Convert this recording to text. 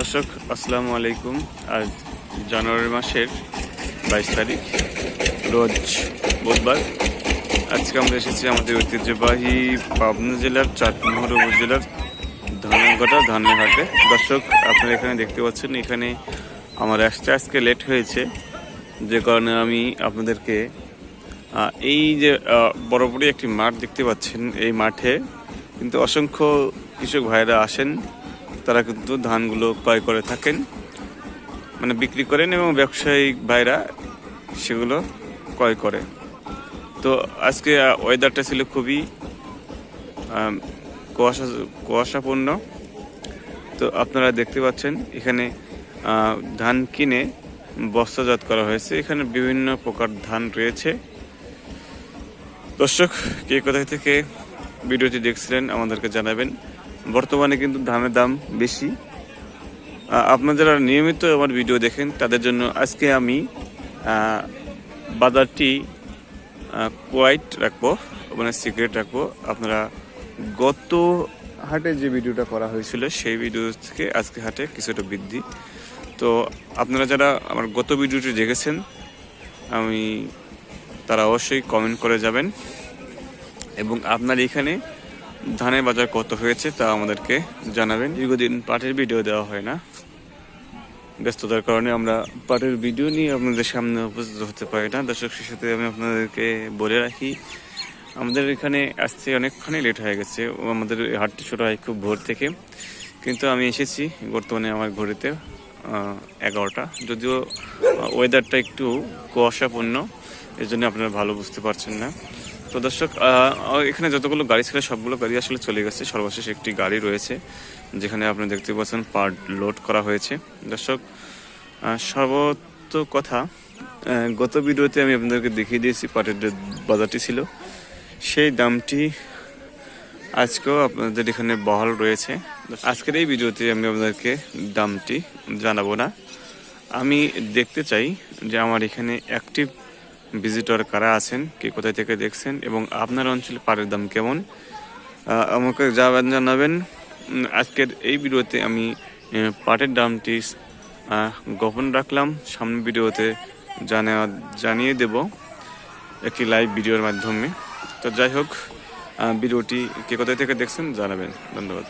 দর্শক, আসসালামু আলাইকুম। আজ জানুয়ারি মাসের বাইশ তারিখ, রোজ বুধবার। আজকে আমরা এসেছি আমাদের ঐতিহ্যবাহী পাবনা জেলার চাটমোহর উপজেলার ধানঘাটা ধানের হাটে দর্শক, আপনারা এখানে দেখতে পাচ্ছেন, এখানে আমার আসতে আজকে লেট হয়েছে, যে কারণে আমি আপনাদেরকে এই যে বরাবরই একটি মাঠ দেখতে পাচ্ছেন এই মাঠে। কিন্তু অসংখ্য কৃষক ভাইরা আসেন তারা কিন্তু ধানগুলো ক্রয় করে থাকেন মানে বিক্রি করেন এবং ব্যবসায়িক ভাইরা সেগুলো ক্রয় করে। তো আজকে ওয়েদারটা ছিল খুবই কুয়াশা, কুয়াশাপূর্ণ। তো আপনারা দেখতে পাচ্ছেন, এখানে ধান কিনে বস্তাজাত করা হয়েছে। এখানে বিভিন্ন প্রকার ধান রয়েছে। দর্শক, কে কোথায় থেকে ভিডিওটি দেখছিলেন আমাদেরকে জানাবেন। বর্তমানে কিন্তু ধানের দাম বেশি। আপনারা যারা নিয়মিত আমার ভিডিও দেখেন, তাদের জন্য আজকে আমি বাজারটি কোয়াইট রাখব মানে সিক্রেট রাখব। আপনারা গত হাটে যে ভিডিওটা করা হয়েছিল, সেই ভিডিও থেকে আজকে হাটে কিছুটা বৃদ্ধি। তো আপনারা যারা আমার গত ভিডিওটি দেখেছেন, আমি তারা অবশ্যই কমেন্ট করে যাবেন। এবং আপনার এখানে ধানের বাজার কত হয়েছে তা আমাদেরকে জানাবেন। দীর্ঘদিন পাটের ভিডিও দেওয়া হয় না। ব্যস্ততার কারণে আমরা পাটের ভিডিও নিয়ে আপনাদের সামনে উপস্থিত হতে পারি না। দর্শক সাথে আমি আপনাদেরকে বলে রাখি, আমাদের এখানে আসতে অনেকখানি লেট হয়ে গেছে। আমাদের হাটটি শুরু হয় খুব ভোর থেকে। কিন্তু আমি এসেছি বর্তমানে আমার ঘড়িতে এগারোটা। যদিও ওয়েদারটা একটু কুয়াশাপূর্ণ এই জন্য আপনারা ভালো বুঝতে পারছেন না। তো দর্শক এখানে যতগুলো গাড়ি ছিল, সবগুলো গাড়ি আসলে চলে গেছে। সর্বশেষ একটি গাড়ি রয়েছে, যেখানে আপনি দেখতে পাচ্ছেন পার্ট লোড করা হয়েছে। দর্শক সর্বত কথা গত ভিডিওতে আমি আপনাদেরকে দেখিয়ে দিয়েছি পাটের বাজারটি ছিল। সেই দামটি আজকেও আপনাদের এখানে বহাল রয়েছে। আজকের এই ভিডিওতে আমি আপনাদেরকে দামটি জানাব না। আমি দেখতে চাই যে আমার এখানে অ্যাক্টিভ ভিজিটর কারা আছেন, কে কোথায় থেকে দেখছেন এবং আপনার অঞ্চলে পাটের দাম কেমন? আমাকে যাবেন জানাবেন আজকের এই ভিডিওতে আমি পাটের দামটি গোপন রাখলাম। সামনের ভিডিওতে জানা, জানিয়ে দেব একটি লাইভ ভিডিওর মাধ্যমে। তো যাই হোক ভিডিওটি কে কোথায় থেকে দেখছেন জানাবেন। ধন্যবাদ।